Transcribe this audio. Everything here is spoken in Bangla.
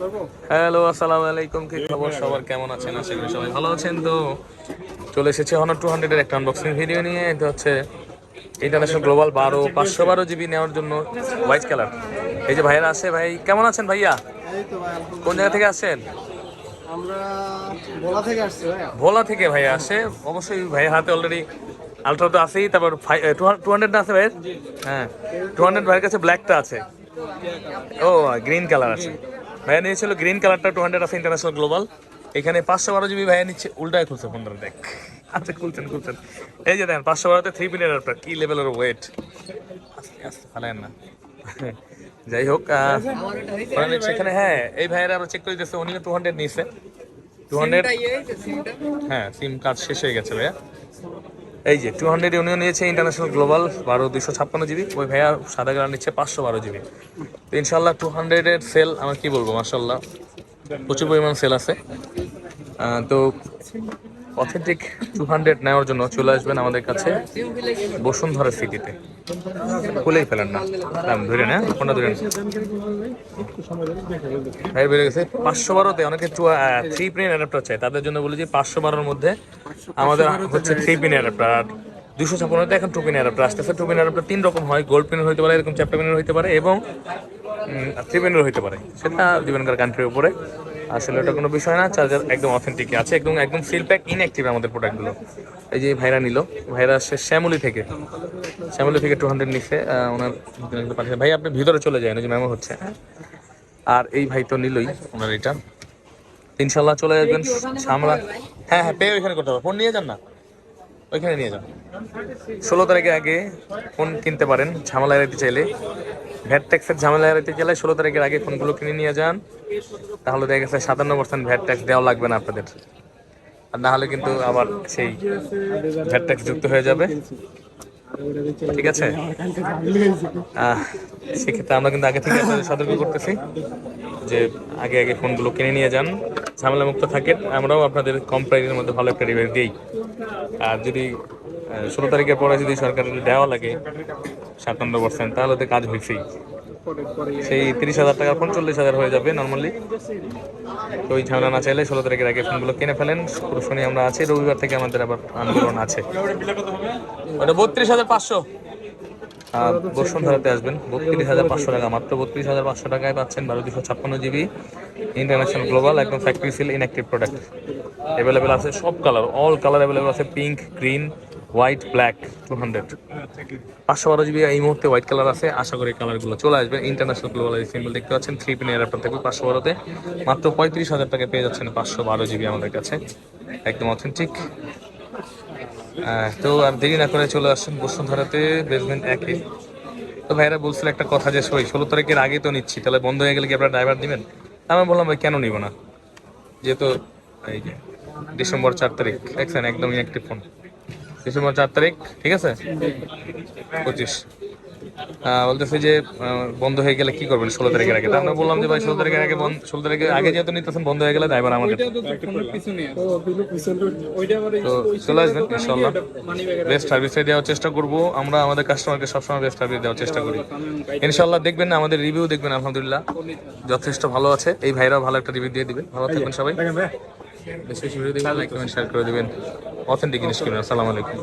হ্যালো আসসালামু আলাইকুম। কি খবর? সবার কেমন আছেন? আশা করি সবাই ভালো আছেন। তো চলে এসেছে হনার টু হান্ড্রেডের একটা আনবক্সিং ভিডিও নিয়ে। এটা হচ্ছে ইন্টারন্যাশনাল গ্লোবাল বারো পাঁচশো বারো জিবি নেওয়ার জন্য হোয়াইট কালার এই যে ভাইয়েরা আছে ভাই কেমন আছেন ভাইয়া। কোন জায়গা থেকে আসছেন ভোলা থেকে ভাইয়া। ভাইয়া আসে। অবশ্যই ভাইয়ের হাতে অলরেডি আলট্রা তো আছেই। তারপর টু হান্ড্রেড আছে ভাইয়ের? হ্যাঁ টু হান্ড্রেড ভাইয়ের কাছে ব্ল্যাকটা আছে। ও গ্রিন কালার আছে। ভাইয়া নিয়েছিল গ্রিন কালারটা টু হান্ড্রেড আছে ইন্টারন্যাশনাল গ্লোবাল এখানে পাঁচশো বারো জিবি ভাইয়া নিচ্ছে উল্টায় খুলছে পনেরো দেখ। আচ্ছা খুলছেন খুলছেন। এই যে দেখেন পাঁচশো বারোতে থ্রি পিনের আপনার কি লেভেলের ওয়েট ফালেন না। যাই হোক সেখানে হ্যাঁ এই ভাইয়েরা আবার চেক করে দিতেছে উনি টু হান্ড্রেড নিয়েছে। টু হান্ড্রেড হ্যাঁ সিম কার্ড শেষ হয়ে গেছে ভাইয়া। এই যে টু হান্ড্রেড ইউনিয়ন নিয়েছে ইন্টারন্যাশনাল গ্লোবাল বারো দুশো ছাপ্পান্ন জিবি ওই ভাইয়া সাদা গ্রাম নিচ্ছে পাঁচশো বারো জিবি তো ইনশাল্লাহ টু হান্ড্রেডের সেল আমার কী বলব মার্শাল্লাহ প্রচুর পরিমাণ সেল আছে। তো অথেন্টিক টু হান্ড্রেড নেওয়ার জন্য চলে আসবেন আমাদের কাছে বসুন্ধরা সিটিতে। খুলেই ফেলেন না। দাম ধরে না কোনটা ধরে ভাই, বেড়ে গেছে। পাঁচশো বারোতে অনেকে থ্রি পিন অ্যাডাপ্টার চাই তাদের জন্য বলি যে পাঁচশো বারোর মধ্যে আমাদের হচ্ছে থ্রি পিন অ্যাডাপ্টার আর দুশো ছাপ্পান্নতে এখন টু পিন অ্যাডাপ্টার আসতেছে। টু পিন অ্যাডাপ্টার তিন রকম হয়। গোল্ড পিনের হইতে পারে, এরকম চ্যাপ্টার পিনের হইতে পারে এবং থ্রি পিনের হইতে পারে। সেটা দিবেনকার কান্ট্রির উপরে। আসলে ওটা কোনো বিষয় না চার্জার একদম অথেন্টিক আছে একদম একদম সিল প্যাক ইনঅ্যাক্টিভ আমাদের প্রোডাক্টগুলো এই যে ভাইরা নিল ভাইরা আসছে শ্যামলি থেকে। শ্যামলি থেকে টু হান্ড্রেড নিচ্ছে ওনার পাঠিয়ে ভাই আপনি ভিতরে চলে যান ওই যে মেমো হচ্ছে। আর এই ভাই তো নিলই ওনার এটা। ইনশাল্লাহ চলে আসবেন সামলা হ্যাঁ হ্যাঁ পেয়ে ওইখানে করতে হবে। ফোন নিয়ে যান না। ওইখানে নিয়ে যান। ষোলো তারিখের আগে ফোন কিনতে পারেন ঝামেলা এড়াতে চাইলে। ভ্যাট ট্যাক্সের ঝামেলা এড়াতে গেলে ষোলো তারিখের আগে ফোনগুলো কিনে নিয়ে যান। তাহলে দেখা গেছে সাতান্ন পার্সেন্ট ভ্যাট ট্যাক্স দেওয়া লাগবে না আপনাদের। আর না হলে কিন্তু আবার সেই ভ্যাট ট্যাক্স যুক্ত হয়ে যাবে। ঠিক আছে? সেক্ষেত্রে আমরা কিন্তু আগে থেকে সতর্ক করতেছি যে আগে আগে ফোনগুলো কিনে নিয়ে যান। ঝামেলা মুক্ত থাকেন। আমরাও আপনাদের কম প্রাইসের মধ্যে ভালো একটা রিভাইস দিই। আর যদি ষোলো তারিখের পরে যদি সরকারের দেওয়া লাগে সাতান্ন পার্সেন্ট তাহলে তো কাজ হয়েছেই সেই তিরিশ হাজার টাকা ফোন চল্লিশ হাজার হয়ে যাবে নর্মালি তো ওই ঝামেলা না চাইলে ষোলো তারিখের আগে ফোনগুলো কিনে ফেলেন। পুরো শনি আমরা আছি রবিবার থেকে আমাদের আবার আন্দোলন আছে। ওটা বত্রিশ হাজার পাঁচশো। বসুন্ধরাতে আসবেন। বত্রিশ হাজার পাঁচশো টাকা, মাত্র বত্রিশ হাজার পাঁচশো টাকায় পাচ্ছেন বারো দুশো ছাপ্পান্ন জিবি ইন্টারন্যাশনাল গ্লোবাল, একদম factory seal inactive product available আছে সব কালার অল কালার অ্যাভেলেবেল আছে pink green white black two hundred পাঁচশো বারো জিবি এই মুহূর্তে হোয়াইট কালার আছে, আশা করি কালারগুলো চলে আসবে। ইন্টারন্যাশনাল গ্লোবাল সিম্বল দেখতে পাচ্ছেন থ্রি পিন অ্যাডাপ্টার থাকবে পাঁচশো বারোতে। মাত্র পঁয়ত্রিশ হাজার টাকা পেয়ে যাচ্ছেন পাঁচশো বারো জিবি আমাদের কাছে। একদম অথেন্টিক তো আর দেরি না করে চলে আসছেন বসুন্ধরাতে বেসমেন্ট একে। তো ভাইরা বলছিল একটা কথা যে সই ষোলো তারিখের আগে তো নিচ্ছি, তাহলে বন্ধ হয়ে গেলে কি আপনার ড্রাইভার দিবেন? আমি বললাম, ভাই, কেন নিব না? যেহেতু এই যে ডিসেম্বর চার তারিখ, দেখছেন, একদমই একটি ফোন ডিসেম্বর চার তারিখ, ঠিক আছে? পঁচিশ। বলতেছে যে বন্ধ হয়ে গেলে কি করবেন? ষোলো তারিখের আগে। তা আমরা বললাম যে ভাই ষোলো তারিখের আগে বন্ধ ষোলো তারিখের আগে যেহেতু নিতেছেন বন্ধ হয়ে গেলে ড্রাইভার আমাদের তো চলে আসবেন ইনশাল্লাহ বেস্ট সার্ভিসে দেওয়ার চেষ্টা করব। আমরা আমাদের কাস্টমারকে সবসময় বেস্ট সার্ভিস দেওয়ার চেষ্টা করি। ইনশাল্লাহ দেখবেন না আমাদের রিভিউ দেখবেন আলহামদুলিল্লাহ। যথেষ্ট ভালো আছে। এই ভাইরাও ভালো একটা রিভিউ দিয়ে দিবেন। ভালো থাকবেন সবাই। বেশি বেশি ভিডিও দেখবেন লাইক কমেন্ট শেয়ার করে দিবেন। অথেন্টিক জিনিস কিনবেন আসসালামু আলাইকুম।